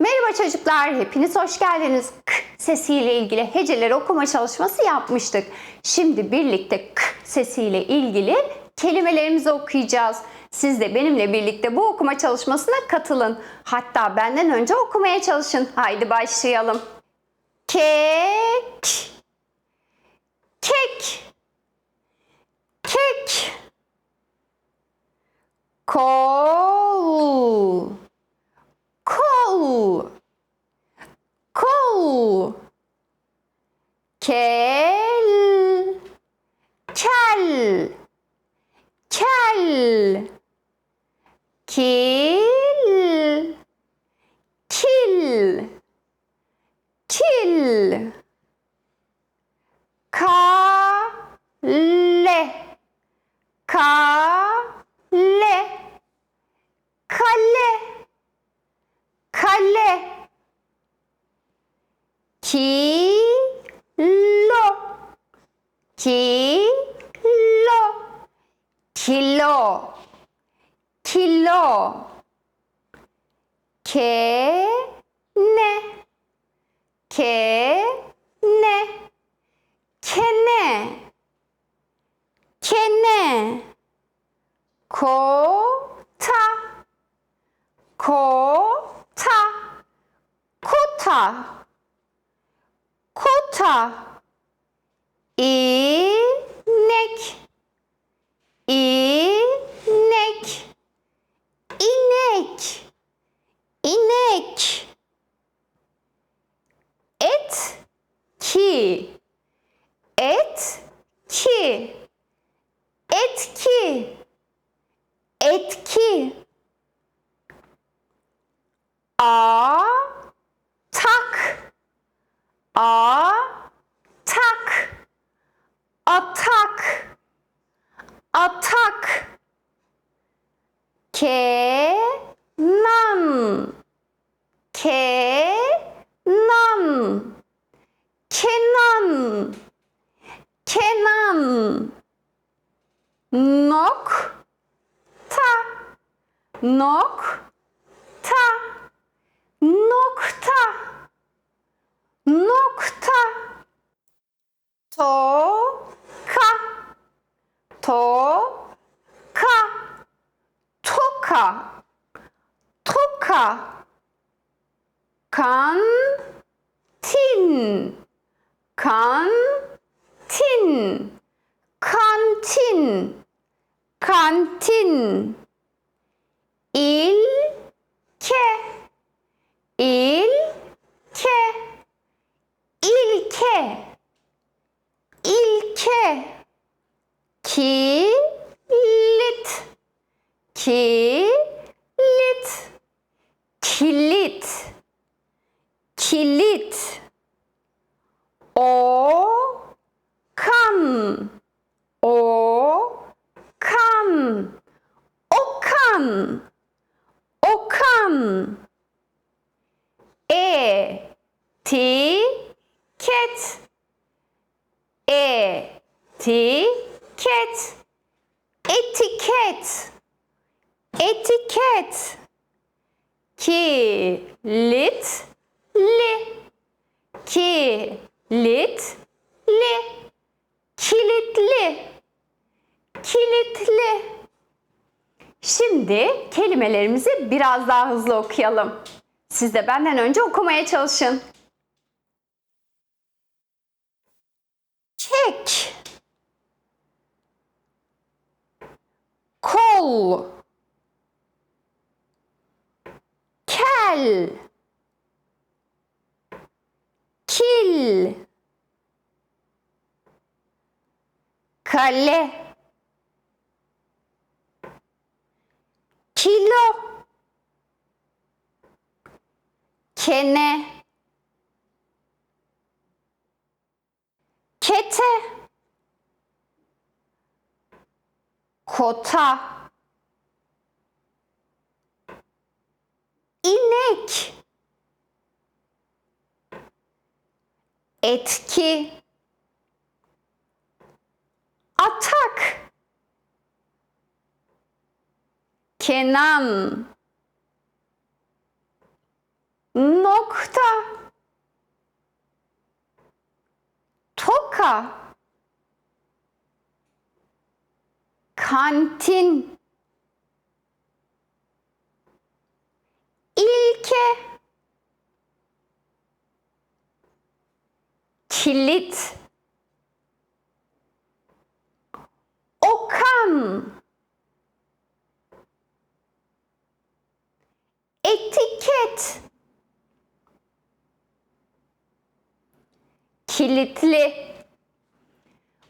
Merhaba çocuklar, hepiniz hoş geldiniz. K sesiyle ilgili heceleri okuma çalışması yapmıştık. Şimdi birlikte k sesiyle ilgili kelimelerimizi okuyacağız. Siz de benimle birlikte bu okuma çalışmasına katılın. Hatta benden önce okumaya çalışın. Haydi başlayalım. Kek Kek Kek Kol Kol Kol Kel Kel Kel Kil Kil Kil Kale Kale Kale Kale Kilo Kilo Kilo Kilo Kene Kene Kene Kene Kota Kota Kota Kota İnek İnek İnek İnek Et ki Et ki Etki Etki A tak A tak atak atak kenan kenan kenan kenan nokta nokta nokta nokta toka. Toka. Toka toka kantin kantin kantin. Kantin. İlke. İlke. İlke. İlke. Kilit. Kilit. Kilit. Kilit. Okan okan okan okan etiket etiket. Etiket. Etiket kilitli kilitli kilitli kilitli Şimdi kelimelerimizi biraz daha hızlı okuyalım. Siz de benden önce okumaya çalışın. Kek. Kol. Kel. Kil. Kale Kene. Kete. Kota. İnek. Etki. Atak. Kenan nokta, toka, kantin, ilke, kilit, okan, etiket, kilitli.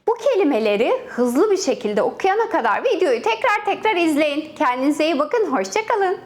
Bu kelimeleri hızlı bir şekilde okuyana kadar videoyu tekrar tekrar izleyin. Kendinize iyi bakın, hoşçakalın.